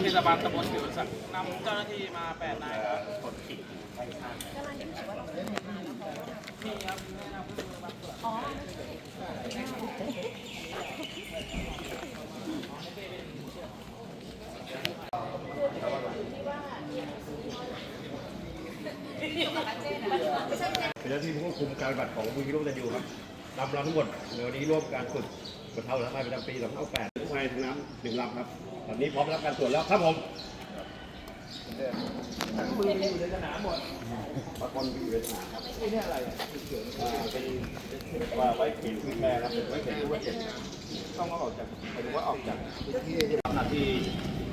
เทศบาลตำบลกิวศักดิ์นำเจ้าหน้าที่มาแปดนายครับมีครับแนะนำผู้บางส่วน เป็นหน้าที่ควบคุมการปฏิบัติของมูลที่ร่วมกันอยู่ครับลำเราทั้งหมดในวันนี้ร่วมการฝึกบรรเทาสาธารณภัยประจำปี2568ทุกภายทางน้ำหนึ่งลำครับ ตอนนี้พร้อมรับการตรวจแล้วครับผมมืออยู่ในสนามหมดบางคนอยู่ในสนามครับนี่เนี่อะไรเป็น ว่าไว้เขียนพื้นแม่ครับไว้เขียนว่าเจ็ดต้องว่าออกจากหมายถึงว่าออกจากพื้นที่ที่หน้าที่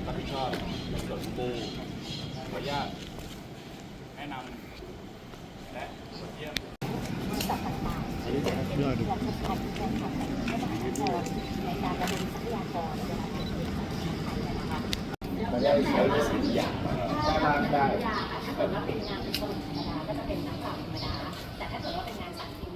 รับผิดชอบในส่วนของปูขออนุญาตแนะนำและตรวจเยี่ยมอันนี้เป็นเรื่องที่เราทำการที่เราทำในมหานครในการระดมทรัพยากรเวลาเป็นเรื่งงไทยนะคะได้สิ่งอย่างได้ได้ถ้าเกิดว่าเป็นงานเป็นคนธรรมดาก็จะเป็นน้ำเปล่าธรรมดาแต่ถ้าเกิดว่าเป็นงานสาร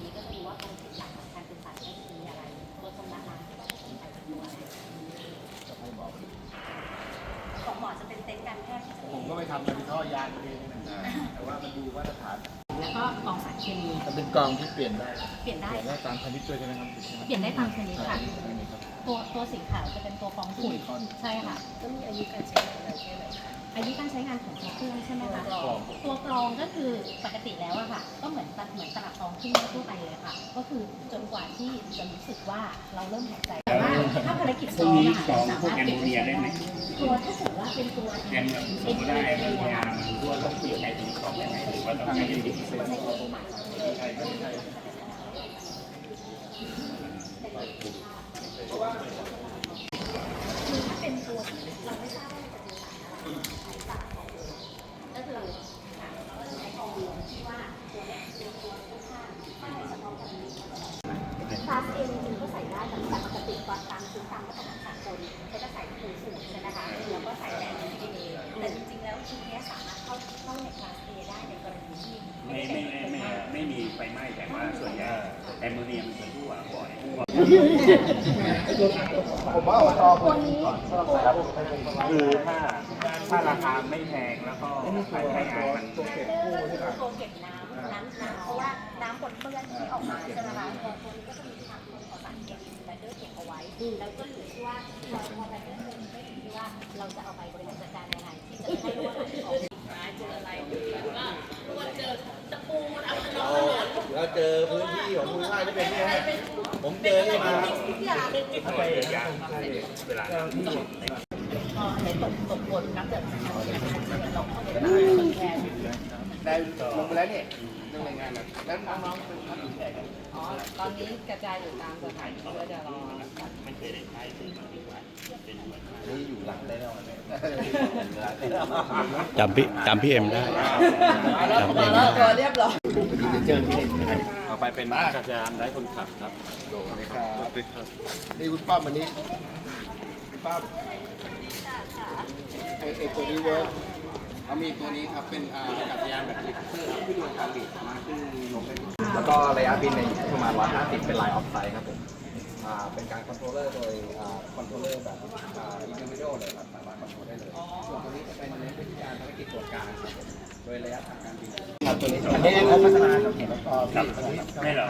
ทำเป็นท่อยางเองนะแต่ว่ามันดูมาตรฐาน แล้วก็กองสารเคมี มันเป็นกองที่เปลี่ยนได้ เปลี่ยนได้ เปลี่ยนได้ตามชนิดด้วยใช่ไหมครับเปลี่ยนได้ตามชนิดค่ะอันนี้ครับตัวตัวสีขาวจะเป็นตัวฟองฝุ่นซิลิคอนใช่ค่ะก็มีอายุการใช้งานอะไรแค่ไหนคะอายุการใช้งานของตัวเครื่องใช่ไหมคะกรองตัวกรองก็คือปกติแล้วอะค่ะ ก็เหมือนตัดเหมือนตลับกรองเครื่องทั่วไปเลยค่ะ ก็คือจนกว่าที่จะรู้สึกว่าเราเริ่มหายใจแต่ว่าถ้าภารกิจกรองอะค่ะสามารถปิดได้ ตัวถ้าเกิดว่าเป็นตัวแอนสมมติได้แอนยามันทั่วต้องเปลี่ยนในถึงสองยังไงหรือว่าต้องใช้เป็นพิเศษใช้ตัวใหม่คือถ้าเป็นตัวเราไม่ทราบว่ามันจะเป็นสารอะไรก็คือเราก็จะใช้กรองที่ว่าตัวเนี้เป็นตัวค่อนข้างไม่ใช้เฉพาะคนนี้คลาสเอจริงๆก็ใส่ได้แต่ปกติก่อนตามซื้อตามมาตรฐานสากลเขาจะใส่ถุงสูงใช่ไหมคะแล้วก็ใส่แต่ในเอแต่ จริงๆแล้วชุดเนี้สามารถเข้าเข้าในคลาสเอได้ในกรณีที่ไม่ไม่ไม่ไม่ไม่มีไฟไหม้แต่ว่าส่วนใหญ่แอมโมเนียมันจะรั่วบ่อยผมว่าอบตตัวนี้คือถ้าถ้าราคาไม่แพงแล้วก็ใช้ใช้งานมันตัวเก็บกู้ที่แบบตัวเก็บน้ำน้ำน้ำเพราะว่าน้ำปนเปื้อนที่ออกมาใช่ไหมคะตัวตัวนี้ก็จะมีความเป็นของสารเคมีแบตเตอร์เก็บเอาไว้แล้วก็เหลือที่ว่าเราพอแบตเตอร์เก็บไม่ถึงที่ว่าเราจะเอาไปบริหารจัดการยังไงที่จะไม่ให้รู้ว่ามันออก เราเจอพื้นที่ของภูมิภาคที่เป็นนี่ฮะผมเจอนี่มาถ้าไป เห็นนะผมเคยเห็นเวลาเจ้าที่พอในตกตกบนน้ำเดือดนะคะที่เราเข้าไปได้แทนได้ลงไปแล้วเนี่ยเรื่องรายงานแล้วแล้วน้องๆเป็นท่านผู้ใหญ่กันอ๋อตอนนี้กระจายอยู่ตามสถานที่ก็จะรอไม่เคยได้ใช้ถึงมาดีกว่าเป็นเหมือนนี่อยู่หลังได้แล้วเนี่ยจำพี่จำพี่เอ็มได้มาแล้วมาแล้วตัวเรียบร้อย เจอที่นี่ต่อไปเป็นอากาศยานไร้คนขับครับโดนเลยครับนี่คุณป้าวันนี้คุณป้าไอไอตัวนี้เวิร์กเขามีตัวนี้ครับเป็นอาอากาศยานแบบลิฟเตอร์ที่ดูการบิดมาขึ้นลงไปแล้วก็ระยะบินในอยู่ที่ประมาณ 150 เป็นไลน์ออฟไซด์ครับผมอ่าเป็นการคอนโทรลเลอร์โดยคอนโทรลเลอร์แบบอินดิวิโดเลยครับสามารถคอนโทรลได้เลย ส่วนตัวนี้จะเป็นเน้นวิธีการภารกิจตรวจการครับผมโดยระยะทางการบินครับ ตัวนี้อันนี้เขาพัฒนาจากเห็นแล้วก็ที่ไม่หรอ